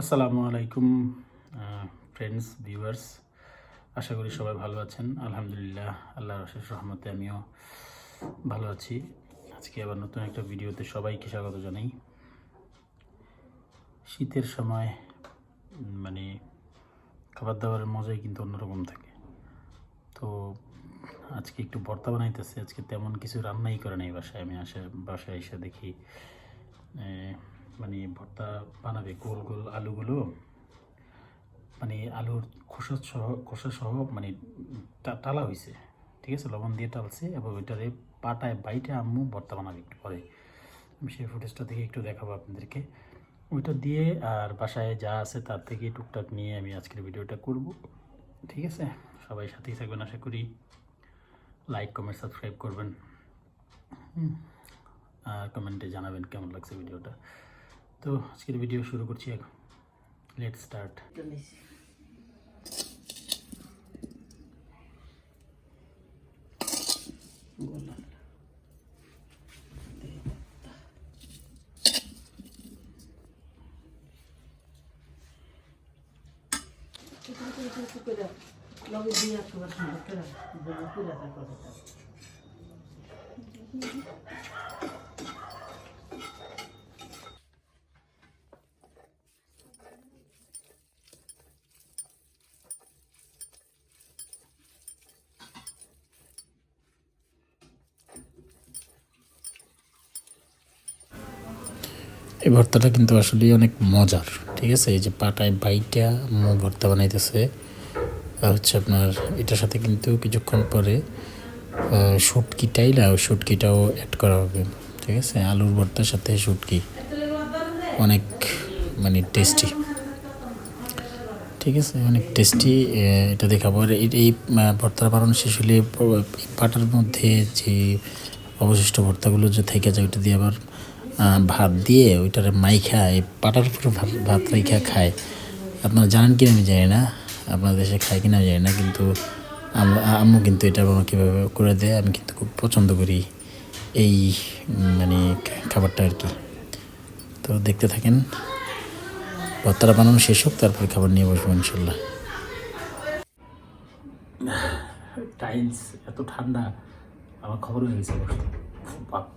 আসসালামু আলাইকুম friends viewers আশা করি সবাই ভালো আছেন। আলহামদুলিল্লাহ, আল্লাহর অশেষ রহমতে আমিও ভালো আছি। আজকে আবার নতুন একটা ভিডিওতে সবাইকে স্বাগত জানাই। শীতের সময় মানে খাবার দাবারের মজাই কিন্তু অন্যরকম থাকে। তো আজকে একটু ভর্তা বানাইতেছে, আজকে তেমন কিছু রান্নাই করে নাই বাসায়। আমি আসে বাসায় এসে দেখি মানে ভর্তা বানাবে, গোল গোল আলুগুলো মানে আলুর খোসা সহ খোসা সহ মানে টালা হয়েছে ঠিক আছে? লবণ দিয়ে টালছে এবং ওইটারে পাটায় বাইটে আম্মু ভর্তা বানাবে একটু পরে। আমি সেই ফুটেজটা থেকে একটু দেখাবো আপনাদেরকে। ওইটা দিয়ে আর বাসায় যা আছে তার থেকে টুকটাক নিয়ে আমি আজকের ভিডিওটা করব, ঠিক আছে? সবাই সাথেই থাকবেন, আশা করি। লাইক, কমেন্ট, সাবস্ক্রাইব করবেন। আর কমেন্টে জানাবেন কেমন লাগছে ভিডিওটা। তো আজকের ভিডিও শুরু করছি এখন। লেট স্টার্ট লগে দিয়ে এই ভর্তাটা কিন্তু আসলে অনেক মজার, ঠিক আছে? এই যে পাটায় বাইটা ভর্তা বানাইতেছে হচ্ছে আপনার এটার সাথে কিন্তু কিছুক্ষণ পরে শুটকি টাইলা ওই শুটকিটাও অ্যাড করা হবে, ঠিক আছে? আলুর ভর্তার সাথে শুটকি, অনেক মানে টেস্টি ঠিক আছে? অনেক টেস্টি এটা দেখাবো। আর এই ভর্তার বানানো শেষ হলে পাটার মধ্যে যে অবশিষ্ট ভর্তাগুলো যে থেকে যায় ওইটা দিয়ে আবার ভাত দিয়ে ওইটারে মাইখা, এই পাটার উপরে ভাত ভাত রাইখা খায়। আপনারা জানেন কি আমি জানি না। আপনার দেশে খায় কিনা জানি না, কিন্তু আম- আম্মু কিন্তু এটা আমাকে কীভাবে করে দেয়, আমি কিন্তু খুব পছন্দ করি এই মানে খাবারটা আর কি। তো দেখতে থাকেন। ভর্তাটা বানানো শেষ হোক, তারপরে খাবার নিয়ে বসবো ইনশাল্লাহ। টাইলস এত ঠান্ডা, আমার খবর হয়ে গেছে। বাপ।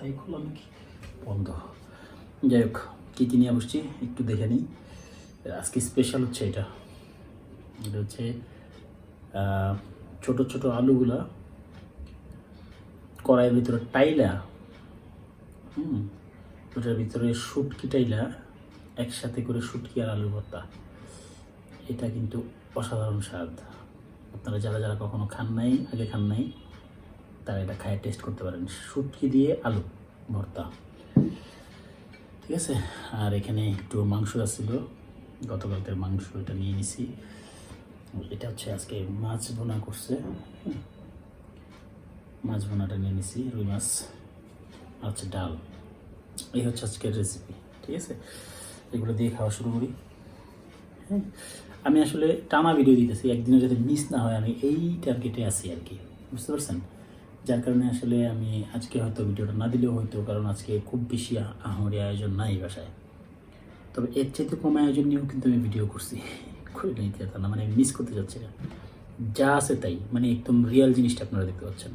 তাই খোলা নাকি বন্ধ। যাই হোক কী কী নিয়ে বসছি একটু দেখে নিই। আজকে স্পেশাল হচ্ছে এটা। এটা হচ্ছে ছোট ছোট আলুগুলা, কড়াইয়ের ভিতরে টাইলা, হুম, ওটার ভিতরে শুটকি টাইলা, একসাথে করে শুটকি আর আলু ভর্তা। এটা কিন্তু অসাধারণ স্বাদ। আপনারা যারা যারা কখনো খান নাই, আগে খান নাই তারা এটা খায় টেস্ট করতে পারেন। শুটকি দিয়ে আলু, ভর্তা। ঠিক আছে? আর এখানে একটু মাংস আসছিল গতকালকের মাংস এটা নিয়ে নিছি। এটা হচ্ছে আজকে মাছ বোনা করছে। মাছ বোনাটা নিয়ে নিছি, রুই মাছ আর হচ্ছে ডাল। এই হচ্ছে আজকের রেসিপি ঠিক আছে? এগুলো দিয়ে খাওয়া শুরু করি। হ্যাঁ? আমি আসলে টানা ভিডিও দিতেছি একদিনে যাতে মিস না হয়, আমি এই টার্গেটে আছি আর কি। বুঝতে পারছেন? যার কারণে আসলে আমি আজকে হয়তো ভিডিওটা না দিলেও হয়তো, কারণ আজকে খুব বেশি আহামরি আয়োজন নাই বাসায়। তবে এর চাইতে কম আয়োজন নিয়েও কিন্তু আমি ভিডিও করছি। খুবই নিতে না মানে মিস করতে যাচ্ছি না। যা আছে তাই মানে একদম রিয়াল জিনিসটা আপনারা দেখতে পাচ্ছেন।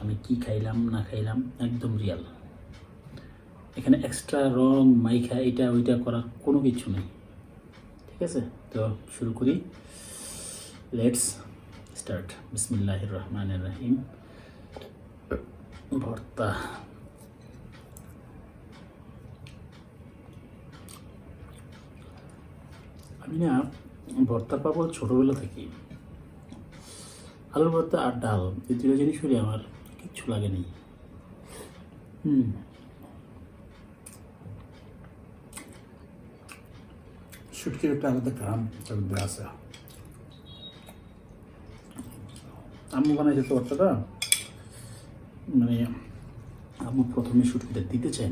আমি কি খাইলাম, না খাইলাম, একদম রিয়াল এখানে এক্সট্রা রং, মাইখা, এটা, ওইটা করার কোনো কিছু নেই। ঠিক আছে? তো শুরু করি। লেটস স্টার্ট বিসমিল্লাহ রহমান রাহিম। ভর্তা। আমি না ভর্তা পাবো ছোটোবেলা থেকে আলুর ভর্তা আর ডাল, এই দুটো জিনিস হলে আমার কিচ্ছু লাগেনি হুম। শুটকির একটা আলাদা গ্রাম তার মধ্যে আছে। আম্মু বানাইছে তো ভর্তাটা? মানে আম্মু প্রথমে শুটকিটা দিতে ঠিক আছে,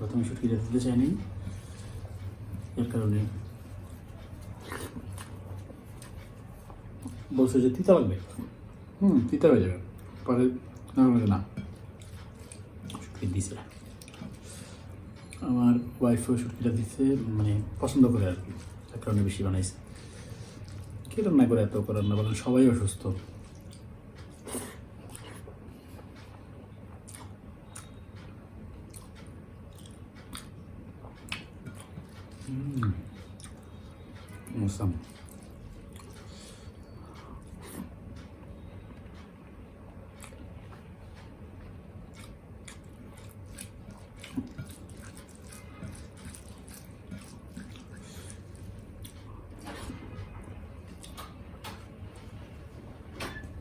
প্রথমে শুটকিটা দিতে চায়নি। এর কারণে বলছে যে তিতা লাগবে। হুম তিতা হয়ে যাবে। পরে না না। শুটকি দিছে। আমার ওয়াইফও শুটকিটা দিচ্ছে মানে পছন্দ করে আর কি। তার কারণে বেশি বানাইছে। কি রান্না করে এত করে রান্না বলেন? সবাই অসুস্থ Mm. Awesome.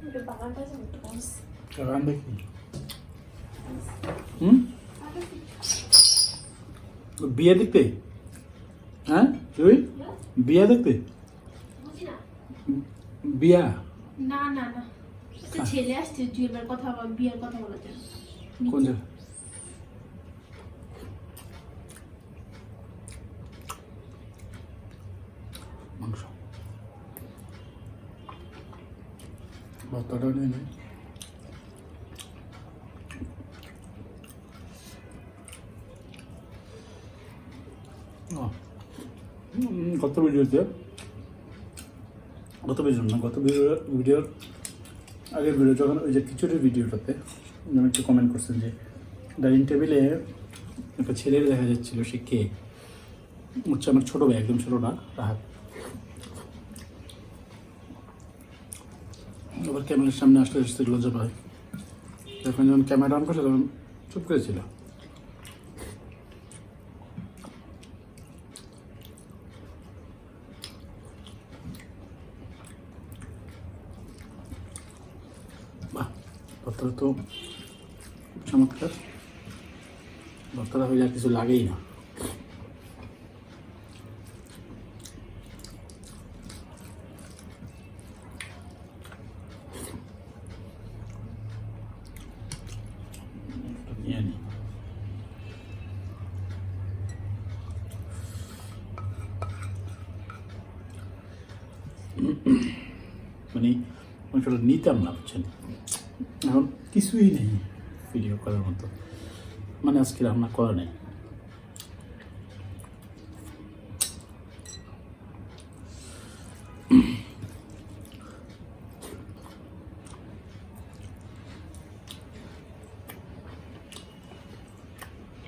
একটু বাগানটা যেন একটু কমস। কারণ দেখি হুম বিয়ে দেখতে হ্যাঁ তুই বিয়ে দেখতে? বিয়া? না না না। ছেলে আসছে জুয়েলের কথা বিয়ের কথা জন্য কোন জায়গা? মাংস। নিয়ে নেই ভিডিওতে গত ভিডিও না গত ভিডিও ভিডিওর আগের ভিডিও, যখন ওই যে খিচুড়ির ভিডিওটাতে আমি একটু কমেন্ট করছেন যে, ডাইনিং টেবিলে একটা ছেলের দেখা যাচ্ছিল, সে কে? হচ্ছে আমার ছোটো ভাই, একদম ছোটো না, রাহাত। আবার ক্যামেরার সামনে আসলে আসতে লজ্জা পায়। যখন যখন ক্যামেরা অন করছে, তখন চুপ করেছিল ভর্তাটা তো চমৎকার। ভর্তাটা হইলে আর কিছু লাগেই না। মানে মাংসটা নিতাম না বুঝছেন? এখন কিছুই নেই ভিডিও করার মতো। মানে আজকে রান্না করা নেই।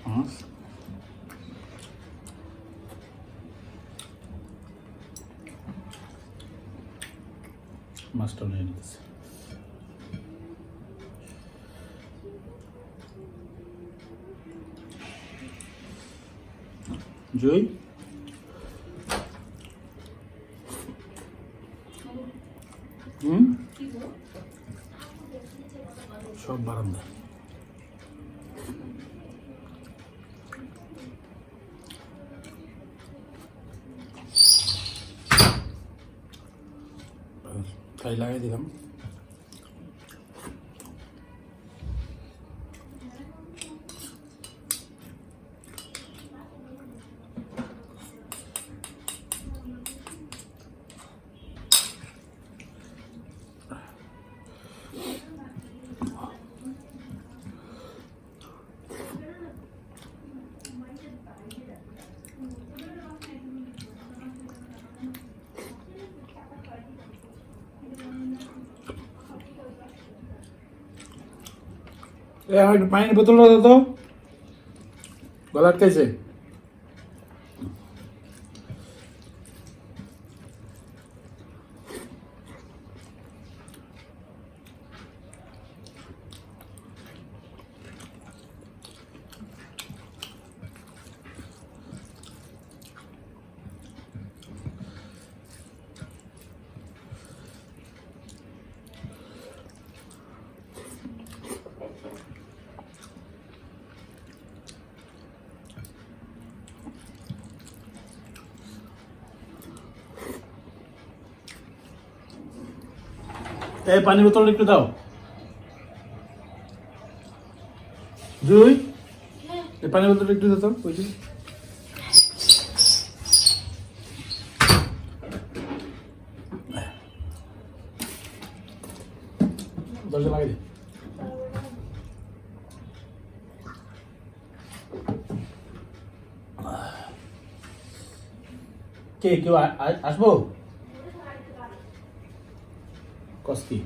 মাছ মাছটা নিয়ে নিতেছে। জয় হুম কি গো? সব বারান্দা তাই লাগাই দিলাম আমার একটু পানির বোতলটা তো। গলা আটকাইছে এই পানি বোতল একটু দাও। দুই এই পানি বোতল একটু দাও ওই কে, কেউ আসব? কস্তি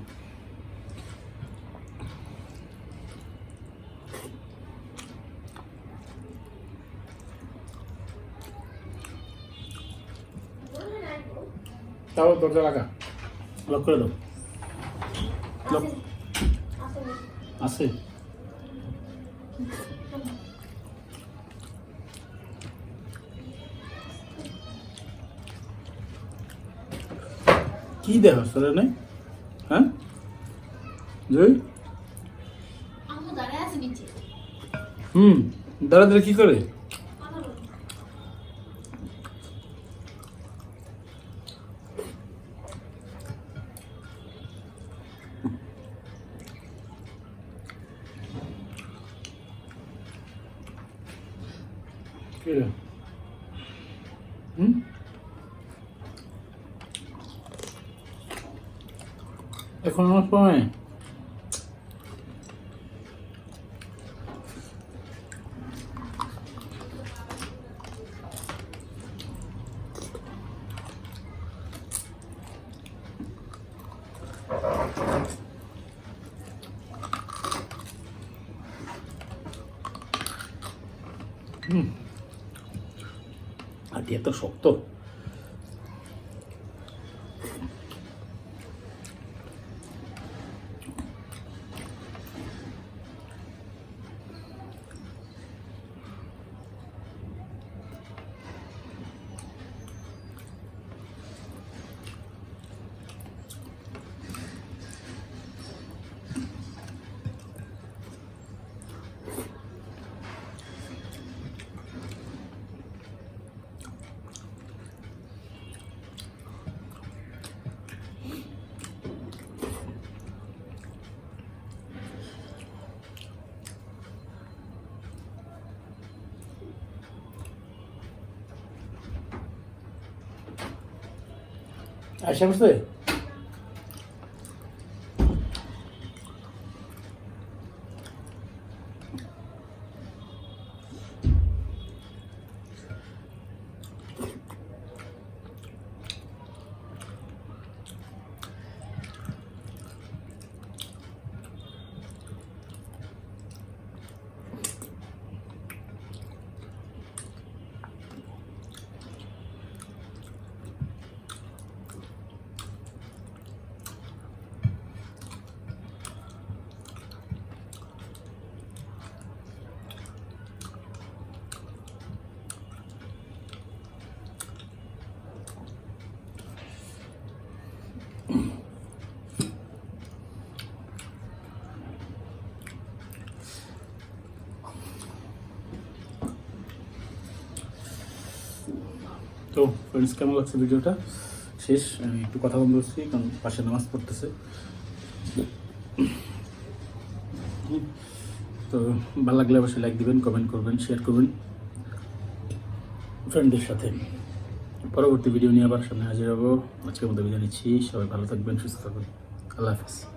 তাও দরজা লাগা। লক করে দাও। লক। আছে। কি দেখ আসলে নাই হ্যাঁ জয় আম্মু দাঁড়ায় আছে নিচে হুম দাঁড়া দাঁড়া কি করে? কথা বলো কি রে? হুম? শক্ত আশা করছে তো ফ্রেন্ডস, কেমন লাগছে ভিডিওটা? শেষ, আমি একটু কথা বন্ধ করছি কারণ পাশে নামাজ পড়তেছে। তো ভালো লাগলে অবশ্যই লাইক দিবেন কমেন্ট করবেন শেয়ার করবেন ফ্রেন্ডদের সাথে। পরবর্তী ভিডিও নিয়ে আবার সামনে হাজির হব। আজকের মধ্যে বিদায় নিচ্ছি। সবাই ভালো থাকবেন, সুস্থ থাকবেন। আল্লাহ হাফিজ।